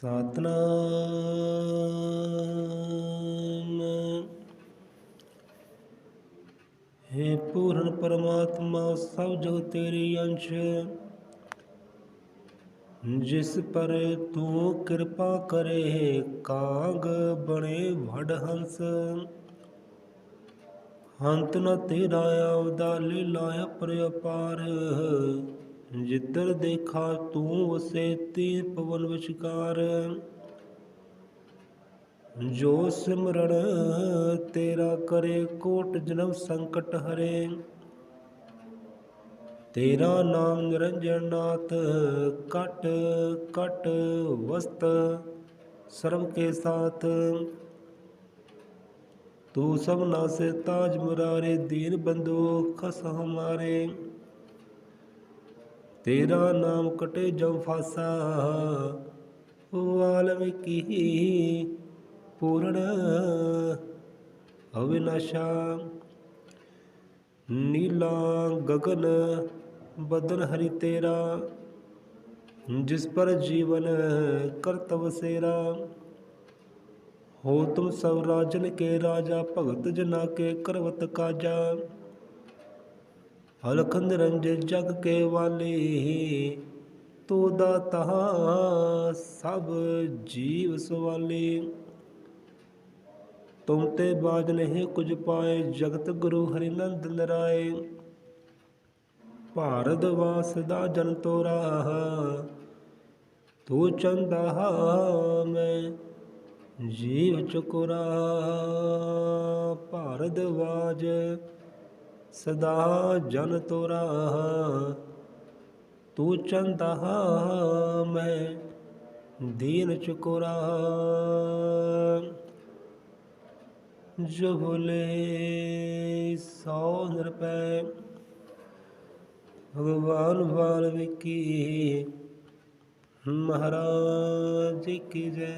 ਸਤਨਾਮ। ਹੈ ਪੂਰਨ ਪਰਮਾਤਮਾ, ਸਭ ਜਗ ਤੇਰੀ ਅੰਸ਼। ਜਿਸ ਪਰ ਤੂੰ ਕਿਰਪਾ ਕਰੇ, ਕਾਗ ਬਣੇ ਵਡ ਹੰਸ। ਹੰਤ ਨ ਤੇਰਾ ਆਵਦਾ ਲੀਲਾ ਪਰਪਾਰ ਜਿੱਧਰ ਦੇਖਾ ਤੂੰ ਵਸੇ ਤੀ ਪਵਨ ਵਿਚਕਾਰ। ਜੋ ਸਿਮਰਨ ਤੇਰਾ ਕਰੇ ਕੋਟ ਜਨਮ ਸੰਕਟ ਹਰੇ। ਤੇਰਾ ਨਾਮ ਨਿਰੰਜਨ ਨਾਥ, ਕਟ ਕਟ ਵਸਤ ਸਰਬ ਕੇ ਸਾਥ। ਤੂੰ ਸਭਨਾ ਸੇ ਤਾਜ ਮੁਰਾਰੇ, ਦੀਨ ਬੰਦੋ ਖਸ ਹਮਾਰੇ ਤੇਰਾ ਨਾਮ ਕਟੇ ਜਮ ਫਾਸਾ। ਵਾਲਮੀਕੀ ਪੂਰਨ ਅਵਿਨਾਸ਼ਾ ਨੀਲਾ ਗगन ਬਦਨ ਹਰੀ ਤੇਰਾ। ਜਿਸ ਪਰ ਜੀਵਨ ਕਰਤਵ ਸੇਰਾ। ਹੋ ਤੁਮ ਸਭ ਰਾਜਨ ਕੇ ਰਾਜਾ, ਭਗਤ ਜਨਾ ਕੇ ਕਰਵਤ ਕਾਜਾ। ਹਲਖ ਨਿਰੰਜਨ ਜਗ ਕੇ ਵਾਲੀ, ਤੂੰ ਦਾਤਾ ਸਭ ਜੀਵ ਸਵਾਲੀ। ਤੁਮ ਤੇ ਬਾਜ ਨਹੀਂ ਕੁਝ ਪਾਏ, ਜਗਤ ਗੁਰੂ ਹਰਿ ਨੰਦ ਨਰਾਏ। ਭਾਰਤ ਵਾਸ ਦਾ ਜਨ ਤੋਰਾ, ਤੂੰ ਚੰਦਾ ਮੈਂ ਜੀਵ ਚੁਕਰਾ। ਭਾਰਤ ਵਾਜ ਸਦਾ ਜਨ ਤੋਰਾ ਤੂੰ ਚੰਦਾ ਮੈਂ ਦੀਨ ਚੁਕਰਾ। ਜੋ ਭੁਲੇ ਸੌ ਨਿਰਪੈ ਭਗਵਾਨ ਵਾਲਮੀਕੀ ਮਹਾਰਾਜ ਕੀ ਜੈ।